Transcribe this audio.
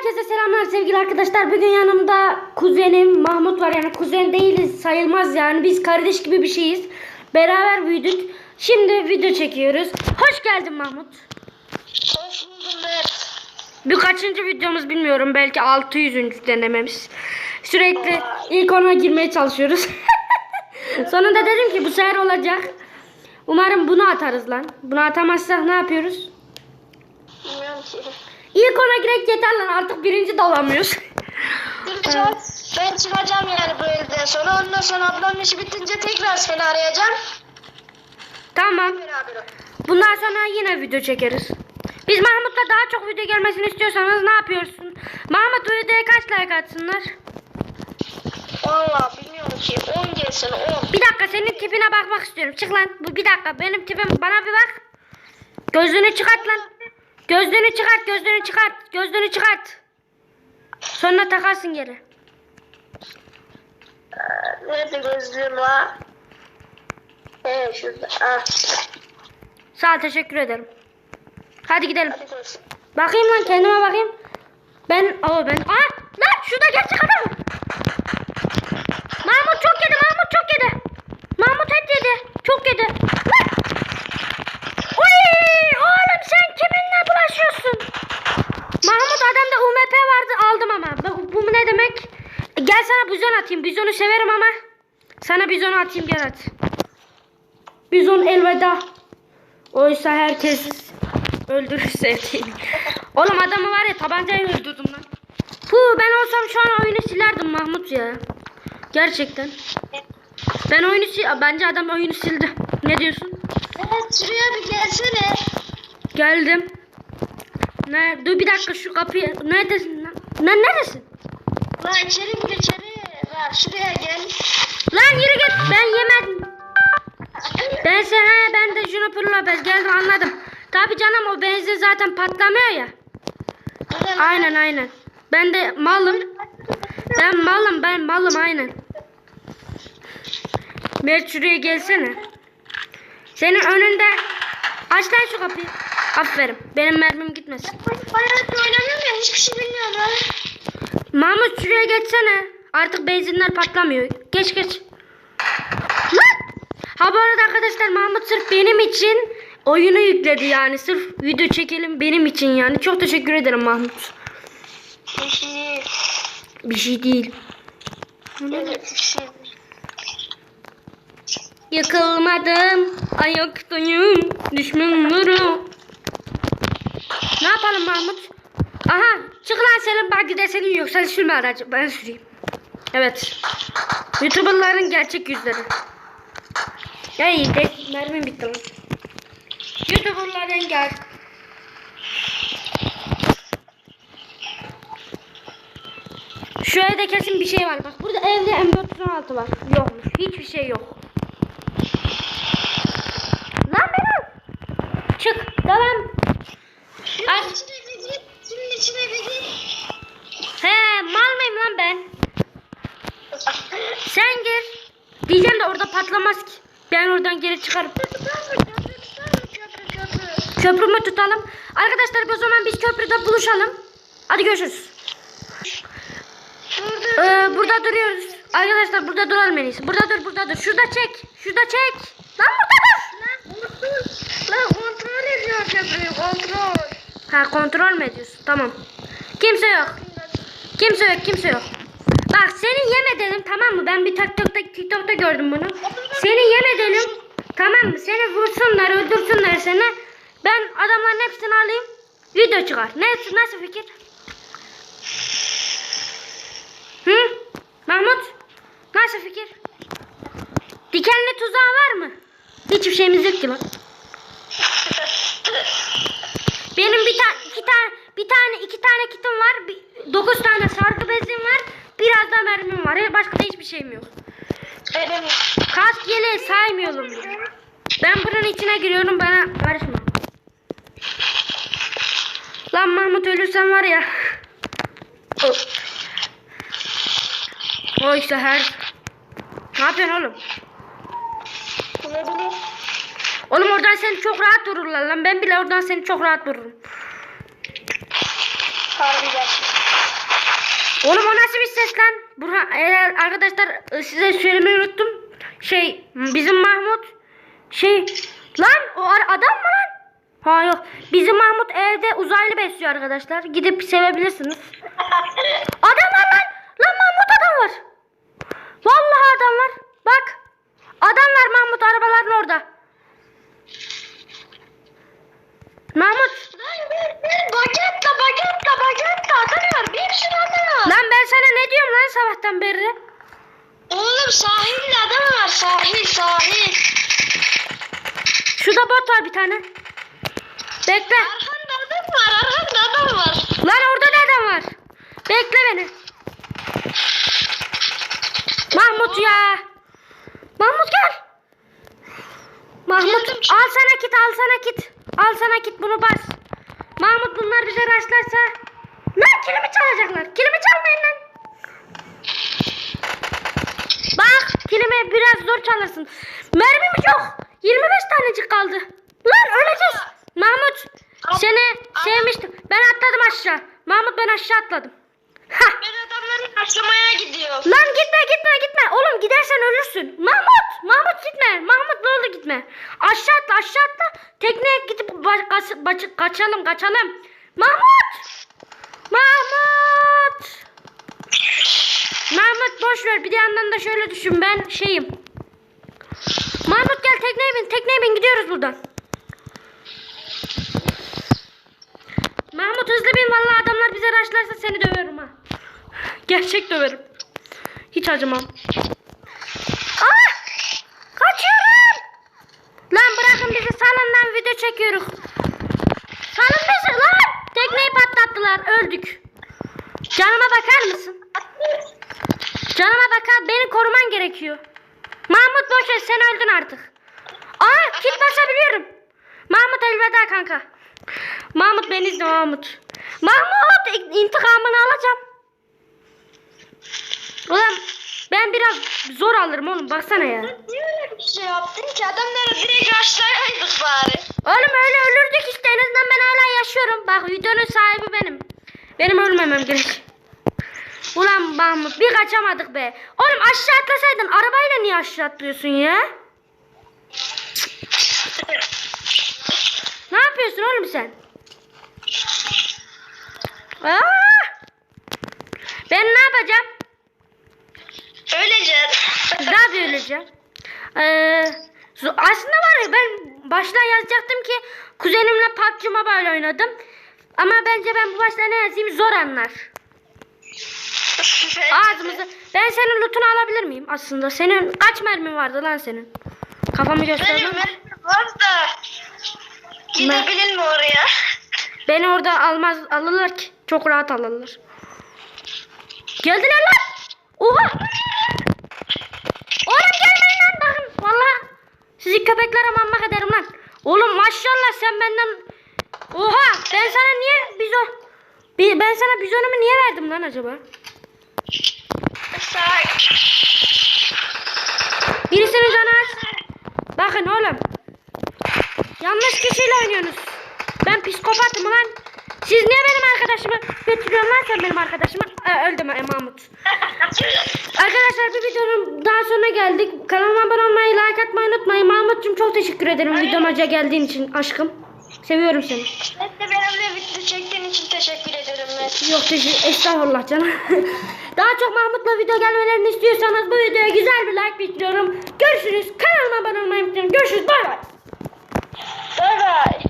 Herkese selamlar sevgili arkadaşlar. Bugün yanımda kuzenim Mahmut var. Yani kuzen değiliz sayılmaz yani. Biz kardeş gibi bir şeyiz. Beraber büyüdük. Şimdi video çekiyoruz. Hoş geldin Mahmut. Hoş buldum Mert. Bu kaçıncı videomuz bilmiyorum. Belki 600. denememiz. Sürekli ilk ona girmeye çalışıyoruz. Sonunda dedim ki bu sefer olacak. Umarım bunu atarız lan. Bunu atamazsak ne yapıyoruz? Bilmiyorum ki. İlk ona girek yeter lan artık birinci de olamıyoruz. Ben çıkacağım yani bu evden sonra. Ondan sonra ablamın işi bitince tekrar seni arayacağım. tamam. Beraber. Bundan sonra yine video çekeriz. Biz Mahmut'la daha çok video gelmesini istiyorsanız ne yapıyorsun? Mahmut videoya kaç like atsınlar? Valla bilmiyorum ki. 10 gelsin 10. Bir dakika senin tipine bakmak istiyorum. Çık lan. Bu bir dakika benim tipim bana bir bak. Gözlüğünü çıkart lan. Gözlüğünü çıkart, gözlüğünü çıkart, gözlüğünü çıkart. Sonra takarsın geri. Nerede gözlüğüm var? He şurada. Ah. Sağ ol, teşekkür ederim. Hadi gidelim. Hadi. Bakayım lan kendime bakayım. Ben o ben. Aa lan şurada gerçek adam. Mahmut çok yedi. Mahmut çok yedi. Mahmut et yedi. Çok yedi. Lan. Uy, oğlum sen kiminle bulaşıyorsun? Mahmut adamda UMP vardı aldım ama. Bu, bu ne demek? Gel sana bizon atayım. Bizonu severim ama. Sana bizonu atayım gel at. Bizon elveda. Oysa herkes öldürür sevdiğini. Oğlum adamı var ya tabancayla öldürdüm lan. Hu ben olsam şu an oyunu silerdim Mahmut ya. Gerçekten. Ben oyunu sil bence adam oyunu sildi. Ne diyorsun? Evet şuraya bir gelsene. Geldim. Ne? Dur bir dakika şu kapıyı. Neredesin lan? Lan neredesin? Lan içeri gir içeri. Lan şuraya gel. Lan yürü git. Ben yemedim. Ben sen he ben de Juniper Lopez geldim anladım. Tabi canım o benzin zaten patlamıyor ya. Aynen aynen. Ben de malım. Ben malım ben malım aynen. Mert şuraya gelsene. Senin önünde aç lan şu kapıyı. Aferin. Benim mermim gitmesin. Hayatı oynamıyorum ya hiçbir şey bilmiyorum. Mahmut şuraya geçsene. Artık benzinler patlamıyor. Geç geç. Lan! Ha bu arada arkadaşlar Mahmut sırf benim için oyunu yükledi yani. Sırf video çekelim benim için yani. Çok teşekkür ederim Mahmut. Bir şey. Bir şey değil. Evet bir şey. Yıkılmadım, ayaktayım, düşmanlarım. Ne yapalım Mahmut? Aha, çık lan senin bak de senin yok. Sen sürme aracı, ben süreyim. Evet. Youtuberların gerçek yüzleri. Ya iyi, de, mermim bitti lan. Youtuberların gel. Şu evde kesin bir şey var. Bak burada evde M416 var. Yokmuş. Hiçbir şey yok. Lan Beral. Çık. Devam. Şunun içine bir. Şunun içine bir. He mal mıyım lan ben? Sen gir. Diyeceğim de orada patlamaz ki. Ben oradan geri çıkarım. Köprü köprü köprü köprü. Köprümü tutalım. Arkadaşlar o zaman biz köprüde buluşalım. Hadi görüşürüz. Burada. Ee, burada duruyoruz. Arkadaşlar burada duralım en iyisi. Burada dur burada dur. Şurada çek. Şurada çek. Lan burada dur. Lan kontrol ediyor köprüyü kontrol. Ha kontrol mü ediyorsun? Tamam. Kimse yok. Kimse yok kimse yok. Bak seni yem edelim tamam mı? Ben bir TikTok'ta, TikTok'ta gördüm bunu. Seni yem edelim. Tamam mı? Seni vursunlar öldürsünler seni. Ben adamların hepsini alayım. Video çıkar. Ne, nasıl fikir? Hı? Mahmut? Nasıl fikir? Dikenli tuzağı var mı? Hiçbir şeyimiz yok ki lan. Benim bir tane, iki tane, bir tane, iki tane kitim var. Bir, dokuz tane sargı bezim var. Biraz da mermim var. Başka da hiçbir şeyim yok. Benim. Kask yeleği saymıyorum. Ben buranın içine giriyorum bana karışma. Lan Mahmut ölürsen var ya. O, o işte her. Ne yapıyorsun oğlum? Oğlum oradan seni çok rahat vururlar lan. Ben bile oradan seni çok rahat vururum. Harbiden. Oğlum o nasıl bir ses lan? Burhan, eğer arkadaşlar e, size söylemeyi unuttum. Şey bizim Mahmut şey lan o adam mı lan? Ha yok. Bizim Mahmut evde uzaylı besliyor arkadaşlar. Gidip sevebilirsiniz. Adam var lan. Lan Mahmut adam var. Vallahi adam var. Bak. Adam var Mahmut arabaların orada. Mahmut. Lan bir, bir bagetle bagetle bagetle atamıyor. Bir sürü atamıyor. Lan ben sana ne diyorum lan sabahtan beri? Oğlum sahilde adam var. Sahil sahil. Şurada bot var bir tane. Bekle. Arkanda adam var. Arkanda adam var. Lan orada da adam var. Bekle beni. Mahmut ya. Mahmut gel. Mahmut Geldim. al sana kit al sana kit. Al sana kit bunu bas. Mahmut bunlar bize raşlarsa. Lan kilimi çalacaklar. Kilimi çalmayın lan. Bak kilimi biraz zor çalırsın. Mermim yok. 25 tanecik kaldı. Lan öleceğiz. Mahmut seni sevmiştim. Ben atladım aşağı. Mahmut ben aşağı atladım. Ha. Ben adamları karşılamaya gidiyorum. Lan gitme gitme gitme. Oğlum gidersen ölürsün. Mahmut! Mahmut gitme. Mahmut ne oldu gitme. Aşağı atla aşağı atla. Tekneye gidip kaç- baç- kaçalım kaçalım. Mahmut! Mahmut! Mahmut boş ver. Bir yandan da şöyle düşün ben şeyim. Mahmut gel tekneye bin. Tekneye bin gidiyoruz buradan. Mahmut hızlı bin. Vallahi adamlar bize raşlarsa seni döverim ha. Gerçek döverim. Hiç acımam. Ah! Kaçıyorum! Lan bırakın bizi salın lan video çekiyoruz. Salın bizi lan! Tekneyi patlattılar öldük. Canıma bakar beni koruman gerekiyor. Mahmut boş ver sen öldün artık. Aa kit basabiliyorum. Mahmut elveda kanka. Mahmut beni izle Mahmut. Mahmut in- intikamını alacağım. Ulan ben biraz zor alırım oğlum baksana ya. Niye öyle bir şey yaptın ki? Adamları direkt aşağıydık bari. Oğlum öyle ölürdük işte en azından ben hala yaşıyorum. Bak videonun sahibi benim. Benim ölmemem gerek. Ulan Mahmut bir kaçamadık be. Oğlum aşağı atlasaydın arabayla niye aşağı atlıyorsun ya? Ne yapıyorsun oğlum sen? Aa! Ben ne yapacağım? Öleceğiz. Daha da öleceğim. Ee, aslında var ya ben baştan yazacaktım ki kuzenimle PUBG Mobile oynadım. Ama bence ben bu başta ne yazayım zor anlar. Ağzımızı. Ben senin lootunu alabilir miyim aslında? Senin kaç mermin vardı lan senin? Kafamı göster. Benim benim var da. Gidebilir mi oraya? Beni orada almaz alırlar ki. Çok rahat alırlar. Geldiler lan. Oha. Oğlum gelmeyin lan bakın. Valla. Sizi köpeklere mammak ederim lan. Oğlum maşallah sen benden. Oha ben sana niye bizon. Bi- Ben sana bizonumu niye verdim lan acaba? Sağ. Birisinin canı aç. Bakın oğlum. Yanlış kişiyle oynuyorsunuz. Ben psikopatım lan. Siz niye benim arkadaşımı götürüyorsun lan sen benim arkadaşımı? Ee, öldüm e, Mahmut. Arkadaşlar bir videonun daha sonuna geldik. Kanalıma abone olmayı, like atmayı unutmayın. Mahmut'cum çok teşekkür ederim videoma geldiğin için aşkım. Seviyorum seni. Ben de benimle video çektiğin için teşekkür ederim. Yok teşekkür estağfurullah canım. Daha çok farklı video gelmelerini istiyorsanız bu videoya güzel bir like bekliyorum. Görüşürüz. Kanalıma abone olmayı unutmayın. Görüşürüz. Bay bay. Bay bay.